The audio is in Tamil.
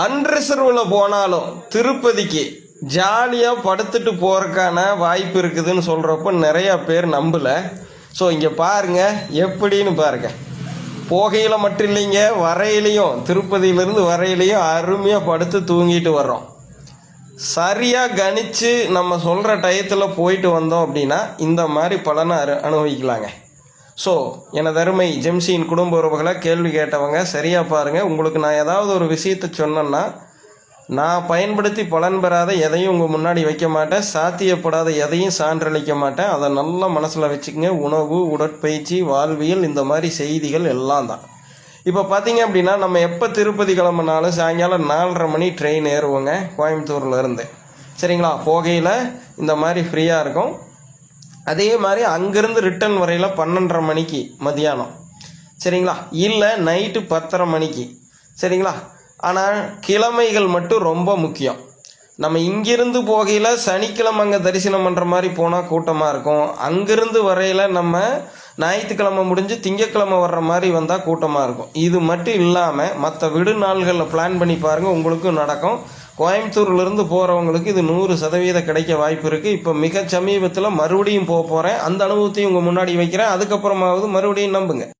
அன்ரிசர்வில் போனாலும் திருப்பதிக்கு ஜாலியாக படுத்துட்டு போகிறதுக்கான வாய்ப்பு இருக்குதுன்னு சொல்கிறப்ப நிறையா பேர் நம்பலை. ஸோ இங்கே பாருங்க எப்படின்னு பாருங்கள் போகையில் மட்டும் இல்லைங்க வரையிலையும் திருப்பதியிலேருந்து வரையிலையும் அருமையாக படுத்து தூங்கிட்டு வர்றோம். சரியாக கணித்து நம்ம சொல்கிற டயத்தில் போயிட்டு வந்தோம் அப்படின்னா இந்த மாதிரி பலனை அனுபவிக்கலாங்க. ஸோ எனது அருமை ஜெம்சியின் குடும்ப உறவுகளை கேள்வி கேட்டவங்க சரியாக பாருங்கள் உங்களுக்கு நான் ஏதாவது ஒரு விஷயத்தை சொன்னேன்னா நான் பயன்படுத்தி பலன் பெறாத எதையும் உங்கள் முன்னாடி வைக்க மாட்டேன். சாத்தியப்படாத எதையும் சான்றளிக்க மாட்டேன். அதை நல்லா மனசில் வச்சுக்கோங்க. உணவு உடற்பயிற்சி வாழ்வியல் இந்த மாதிரி செய்திகள் எல்லாம் தான். இப்போ பார்த்தீங்க அப்படின்னா நம்ம எப்போ திருப்பதி கிளம்புனாலும் சாயங்காலம் நாலரை மணி ட்ரெயின் ஏறுவோங்க கோயம்புத்தூர்லேருந்து சரிங்களா? போகையில் இந்த மாதிரி ஃப்ரீயாக இருக்கும். அதே மாதிரி அங்கேருந்து ரிட்டர்ன் வரையில் பன்னெண்டரை மணிக்கு மதியானம் சரிங்களா? இல்லை நைட்டு பத்தரை மணிக்கு. சரிங்களா? ஆனால் கிழமைகள் மட்டும் ரொம்ப முக்கியம். நம்ம இங்கிருந்து போகையில் சனிக்கிழமை அங்கே தரிசனம் பண்ணுற மாதிரி போனால் கூட்டமாக இருக்கும். அங்கிருந்து வரையில் நம்ம ஞாயிற்றுக்கிழமை முடிஞ்சு திங்கக்கிழமை வர்ற மாதிரி வந்தால் கூட்டமாக இருக்கும். இது மட்டும் இல்லாமல் மற்ற விடு நாள்களில் பிளான் பண்ணி பாருங்கள் உங்களுக்கும் நடக்கும். கோயம்புத்தூர்லேருந்து போகிறவங்களுக்கு இது நூறு சதவீதம் கிடைக்க வாய்ப்பு இருக்குது இப்போ மிக சமீபத்தில் மறுபடியும் போக போகிறேன் அந்த அனுபவத்தையும் உங்கள் முன்னாடி வைக்கிறேன். அதுக்கப்புறமாவது மறுபடியும் நம்புங்க.